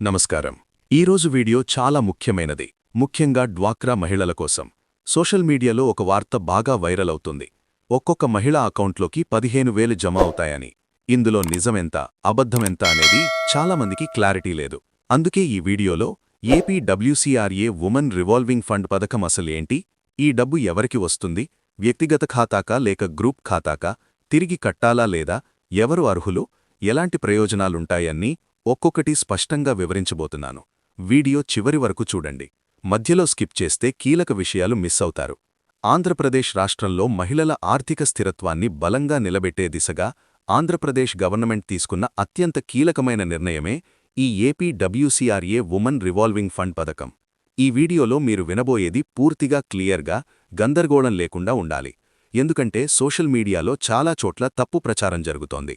నమస్కారం. ఈరోజు వీడియో చాలా ముఖ్యమైనది. ముఖ్యంగా డ్వాక్రా మహిళల కోసం. సోషల్ మీడియాలో ఒక వార్త బాగా వైరల్ అవుతుంది. ఒక్కొక్క మహిళ అకౌంట్లోకి పదిహేను వేలు జమ అవుతాయని. ఇందులో నిజమెంత అబద్ధమెంత అనేది చాలామందికి క్లారిటీ లేదు. అందుకే ఈ వీడియోలో AP WCRA women revolving fund పథకం అసలేంటి ఈ డబ్బు ఎవరికి వస్తుంది? వ్యక్తిగత ఖాతాకా లేక గ్రూప్ ఖాతాకా? తిరిగి కట్టాలా లేదా? ఎవరు అర్హులు? ఎలాంటి ప్రయోజనాలుంటాయన్నీ? ఒక్కొక్కటి స్పష్టంగా వివరించబోతున్నాను. వీడియో చివరి వరకు చూడండి. మధ్యలో స్కిప్ చేస్తే కీలక విషయాలు మిస్ అవుతారు. ఆంధ్రప్రదేశ్ రాష్ట్రంలో మహిళల ఆర్థిక స్థిరత్వాన్ని బలంగా నిలబెట్టే దిశగా ఆంధ్రప్రదేశ్ గవర్నమెంట్ తీసుకున్న అత్యంత కీలకమైన నిర్ణయమే ఈ AP WCRA women revolving fund పథకం. ఈ వీడియోలో మీరు వినబోయేది పూర్తిగా క్లియర్గా గందరగోళం లేకుండా ఉండాలి. ఎందుకంటే సోషల్ మీడియాలో చాలా చోట్ల తప్పు ప్రచారం జరుగుతోంది.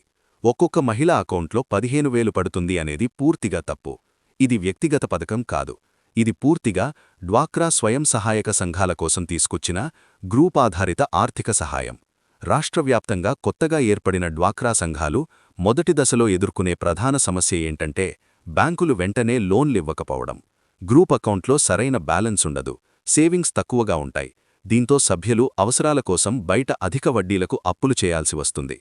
ఒక్కొక్క మహిళ అకౌంట్లో పదిహేను వేలు పడుతుంది అనేది పూర్తిగా తప్పు. ఇది వ్యక్తిగత పథకం కాదు. ఇది పూర్తిగా డ్వాక్రా స్వయం సహాయక సంఘాల కోసం తీసుకొచ్చిన గ్రూప్ ఆధారిత ఆర్థిక సహాయం. రాష్ట్రవ్యాప్తంగా కొత్తగా ఏర్పడిన డ్వాక్రా సంఘాలు మొదటి దశలో ఎదుర్కొనే ప్రధాన సమస్య ఏంటంటే బ్యాంకులు వెంటనే లోన్లివ్వకపోవడం గ్రూప్ అకౌంట్లో సరైన బ్యాలెన్స్ ఉండదు. సేవింగ్స్ తక్కువగా ఉంటాయి. దీంతో సభ్యులు అవసరాల కోసం బయట అధిక వడ్డీలకు అప్పులు చేయాల్సి వస్తుంది.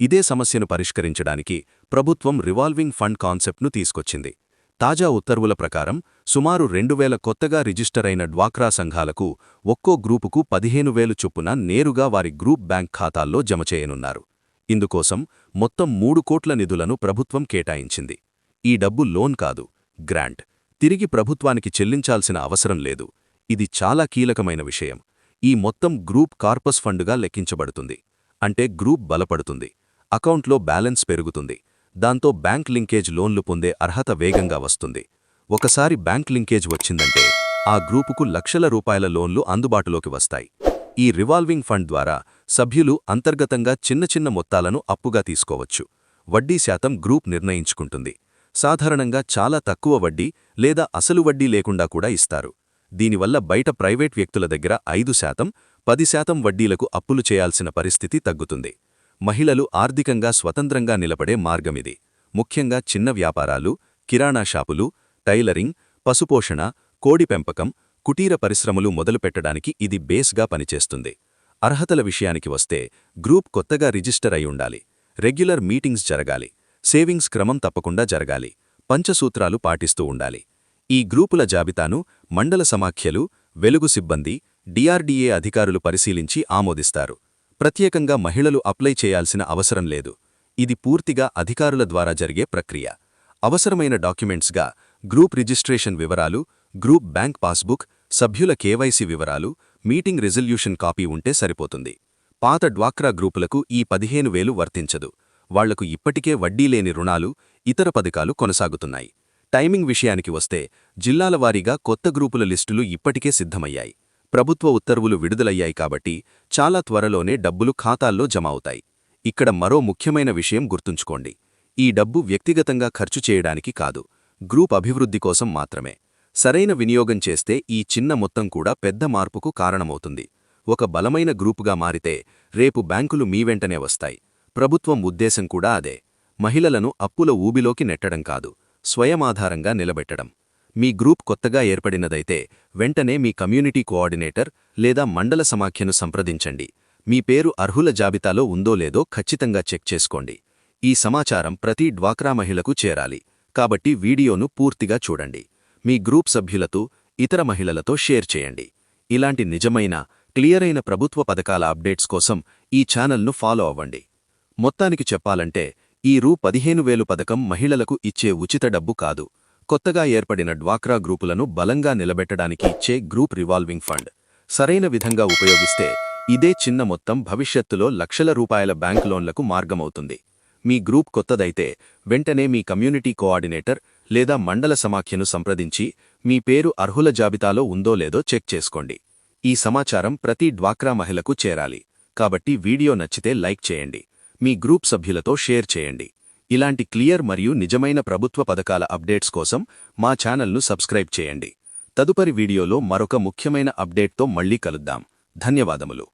ఇదే సమస్యను పరిష్కరించడానికి ప్రభుత్వం రివాల్వింగ్ ఫండ్ కాన్సెప్ట్ను తీసుకొచ్చింది. తాజా ఉత్తర్వుల ప్రకారం సుమారు రెండు వేల కొత్తగా రిజిస్టర్ అయిన డ్వాక్రా సంఘాలకు ఒక్కో గ్రూపుకు పదిహేను వేలు చొప్పున నేరుగా వారి గ్రూప్ బ్యాంక్ ఖాతాల్లో జమ చేయనున్నారు. ఇందుకోసం మొత్తం మూడు కోట్ల నిధులను ప్రభుత్వం కేటాయించింది. ఈ డబ్బు లోన్ కాదు గ్రాంట్. తిరిగి ప్రభుత్వానికి చెల్లించాల్సిన అవసరం లేదు. ఇది చాలా కీలకమైన విషయం. ఈ మొత్తం గ్రూప్ కార్పస్ ఫండుగా లెక్కించబడుతుంది. అంటే గ్రూప్ బలపడుతుంది. అకౌంట్లో బ్యాలెన్స్ పెరుగుతుంది. దాంతో బ్యాంక్ లింకేజ్ లోన్లు పొందే అర్హత వేగంగా వస్తుంది. ఒకసారి బ్యాంక్ లింకేజ్ వచ్చిందంటే ఆ గ్రూపుకు లక్షల రూపాయల లోన్లు అందుబాటులోకి వస్తాయి. ఈ రివాల్వింగ్ ఫండ్ ద్వారా సభ్యులు అంతర్గతంగా చిన్న చిన్న మొత్తాలను అప్పుగా తీసుకోవచ్చు. వడ్డీ శాతం గ్రూప్ నిర్ణయించుకుంటుంది. సాధారణంగా చాలా తక్కువ వడ్డీ లేదా అసలు వడ్డీ లేకుండా కూడా ఇస్తారు. దీనివల్ల బయట ప్రైవేట్ వ్యక్తుల దగ్గర ఐదు శాతం పది శాతం వడ్డీలకు అప్పులు చేయాల్సిన పరిస్థితి తగ్గుతుంది. మహిళలు ఆర్థికంగా స్వతంత్రంగా నిలబడే మార్గమిది. ముఖ్యంగా చిన్న వ్యాపారాలు కిరాణా షాపులు టైలరింగ్ పశుపోషణ కోడి పెంపకం కుటీర పరిశ్రమలు మొదలుపెట్టడానికి ఇది బేస్గా పనిచేస్తుంది. అర్హతల విషయానికి వస్తే గ్రూప్ కొత్తగా రిజిస్టర్ అయి ఉండాలి. రెగ్యులర్ మీటింగ్స్ జరగాలి. సేవింగ్స్ క్రమం తప్పకుండా జరగాలి. పంచసూత్రాలు పాటిస్తూ ఉండాలి. ఈ గ్రూపుల జాబితాను మండల సమాఖ్యలు వెలుగు సిబ్బంది డిఆర్డీఏ అధికారులు పరిశీలించి ఆమోదిస్తారు. ప్రత్యేకంగా మహిళలు అప్లై చేయాల్సిన అవసరం లేదు. ఇది పూర్తిగా అధికారుల ద్వారా జరిగే ప్రక్రియ. అవసరమైన డాక్యుమెంట్స్గా గ్రూప్ రిజిస్ట్రేషన్ వివరాలు గ్రూప్ బ్యాంక్ పాస్బుక్ సభ్యుల కేవైసీ వివరాలు మీటింగ్ రిజల్యూషన్ కాపీ ఉంటే సరిపోతుంది. పాత డ్వాక్రా గ్రూపులకు ఈ పదిహేను వేలు వర్తించదు. వాళ్ళకు ఇప్పటికే వడ్డీలేని రుణాలు ఇతర పథకాలు కొనసాగుతున్నాయి. టైమింగ్ విషయానికి వస్తే జిల్లాల వారీగా కొత్త గ్రూపుల లిస్టులు ఇప్పటికే సిద్ధమయ్యాయి. ప్రభుత్వ ఉత్తర్వులు విడుదలయ్యాయి కాబట్టి చాలా త్వరలోనే డబ్బులు ఖాతాల్లో జమ అవుతాయి ఇక్కడ మరో ముఖ్యమైన విషయం గుర్తుంచుకోండి. ఈ డబ్బు వ్యక్తిగతంగా ఖర్చు చేయడానికి కాదు గ్రూప్ అభివృద్ధి కోసం మాత్రమే. సరైన వినియోగం చేస్తే ఈ చిన్న మొత్తం కూడా పెద్ద మార్పుకు కారణమవుతుంది. ఒక బలమైన గ్రూపుగా మారితే రేపు బ్యాంకులు మీ వెంటనే వస్తాయి. ప్రభుత్వం ఉద్దేశం కూడా అదే. మహిళలను అప్పుల ఊబిలోకి నెట్టడం కాదు స్వయమాధారంగా నిలబెట్టడం. మీ గ్రూప్ కొత్తగా ఏర్పడినదైతే వెంటనే మీ కమ్యూనిటీ కోఆర్డినేటర్ లేదా మండల సమాఖ్యను సంప్రదించండి. మీ పేరు అర్హుల జాబితాలో ఉందో లేదో ఖచ్చితంగా చెక్ చేసుకోండి. ఈ సమాచారం ప్రతి డ్వాక్రా మహిళకు చేరాలి. కాబట్టి వీడియోను పూర్తిగా చూడండి. మీ గ్రూప్ సభ్యులతో ఇతర మహిళలతో షేర్ చేయండి. ఇలాంటి నిజమైన క్లియరైన ప్రభుత్వ పథకాల అప్డేట్స్ కోసం ఈ ఛానల్ను ఫాలో అవ్వండి. మొత్తానికి చెప్పాలంటే ఈ రూ పదిహేను వేలు పథకం మహిళలకు ఇచ్చే ఉచిత డబ్బు కాదు. కొత్తగా ఏర్పడిన డ్వాక్రా గ్రూపులను బలంగా నిలబెట్టడానికి ఇచ్చే గ్రూప్ రివాల్వింగ్ ఫండ్. సరైన విధంగా ఉపయోగిస్తే ఇదే చిన్న మొత్తం భవిష్యత్తులో లక్షల రూపాయల బ్యాంక్ లోన్లకు మార్గమవుతుంది. మీ గ్రూప్ కొత్తదైతే వెంటనే మీ కమ్యూనిటీ కోఆర్డినేటర్ లేదా మండల సమాఖ్యను సంప్రదించి మీ పేరు అర్హుల జాబితాలో ఉందో లేదో చెక్ చేసుకోండి. ఈ సమాచారం ప్రతి డ్వాక్రా మహిళకు చేరాలి. కాబట్టి వీడియో నచ్చితే లైక్ చేయండి. మీ గ్రూప్ సభ్యులతో షేర్ చేయండి. ఇలాంటి క్లియర్ మరియు నిజమైన ప్రభుత్వ పథకాల అప్డేట్స్ కోసం మా ఛానల్ను సబ్స్క్రైబ్ చేయండి. తదుపరి వీడియోలో మరొక ముఖ్యమైన అప్డేట్తో మళ్ళీ కలుద్దాం. ధన్యవాదములు.